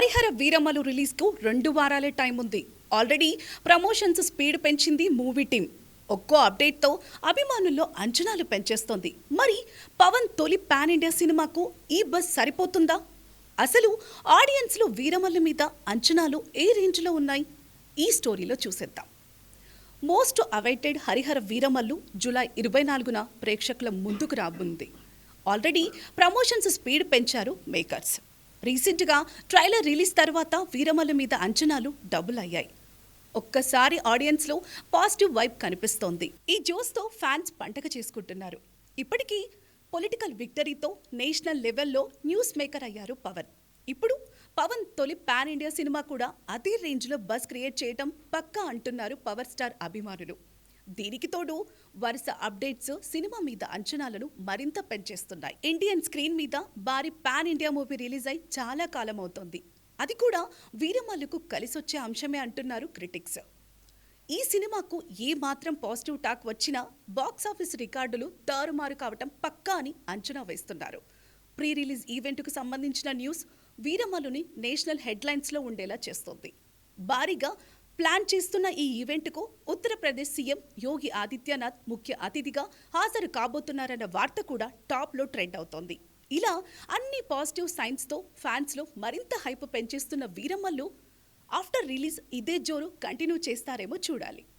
హరిహర వీరమ్మలు రిలీజ్కు రెండు వారాలే టైం ఉంది. ఆల్రెడీ ప్రమోషన్స్ స్పీడ్ పెంచింది మూవీ టీం ఒక్కో అప్డేట్తో అభిమానుల్లో అంచనాలు పెంచేస్తోంది. మరి పవన్ తొలి పాన్ ఇండియా సినిమాకు ఈ బస్ సరిపోతుందా? అసలు ఆడియన్స్లో వీరమల్లు మీద అంచనాలు ఏ రేంజ్లో ఉన్నాయి? ఈ స్టోరీలో చూసేద్దాం. Most awaited Harihara Veeramallu July ఇరవై నాలుగున ప్రేక్షకుల ముందుకు రాబోంది ఆల్రెడీ ప్రమోషన్స్ స్పీడ్ పెంచారు మేకర్స్. రీసెంట్గా ట్రైలర్ రిలీజ్ తర్వాత వీరమల్లు మీద అంచనాలు డబుల్ అయ్యాయి. ఒక్కసారి ఆడియన్స్లో పాజిటివ్ వైబ్ కనిపిస్తోంది. ఈ జోస్తో ఫ్యాన్స్ పండగ చేసుకుంటున్నారు. ఇప్పటికీ పొలిటికల్ విక్టరీతో నేషనల్ లెవెల్లో న్యూస్ మేకర్ అయ్యారు పవన్. ఇప్పుడు పవన్ తొలి పాన్ ఇండియా సినిమా కూడా అదే రేంజ్లో బస్ క్రియేట్ చేయటం పక్కా అంటున్నారు పవర్ స్టార్ అభిమానులు. దీనికి తోడు వరుస అప్డేట్స్ సినిమా మీద అంచనాలను మరింత పెంచేస్తున్నాయి. ఇండియన్ స్క్రీన్ మీద భారీ పాన్ ఇండియా మూవీ రిలీజ్ అయి చాలా కాలం అవుతోంది. అది కూడా వీరమల్లుకు కలిసొచ్చే అంశమే అంటున్నారు క్రిటిక్స్. ఈ సినిమాకు ఏ మాత్రం పాజిటివ్ టాక్ వచ్చినా బాక్స్ ఆఫీస్ రికార్డులు తారుమారు కావటం పక్కా అని అంచనా వేస్తున్నారు. ప్రీ రిలీజ్ ఈవెంట్కు సంబంధించిన న్యూస్ వీరమల్లుని నేషనల్ హెడ్లైన్స్లో ఉండేలా చేస్తోంది. భారీగా ప్లాన్ చేస్తున్న ఈ ఈవెంట్కు ఉత్తరప్రదేశ్ సీఎం యోగి ఆదిత్యనాథ్ ముఖ్య అతిథిగా హాజరు కాబోతున్నారన్న వార్త కూడా టాప్లో ట్రెండ్ అవుతోంది. ఇలా అన్ని పాజిటివ్ సైన్స్తో ఫ్యాన్స్లో మరింత హైప్ పెంచేస్తున్న వీరమ్మలు ఆఫ్టర్ రిలీజ్ ఇదే జోరు కంటిన్యూ చేస్తారేమో చూడాలి.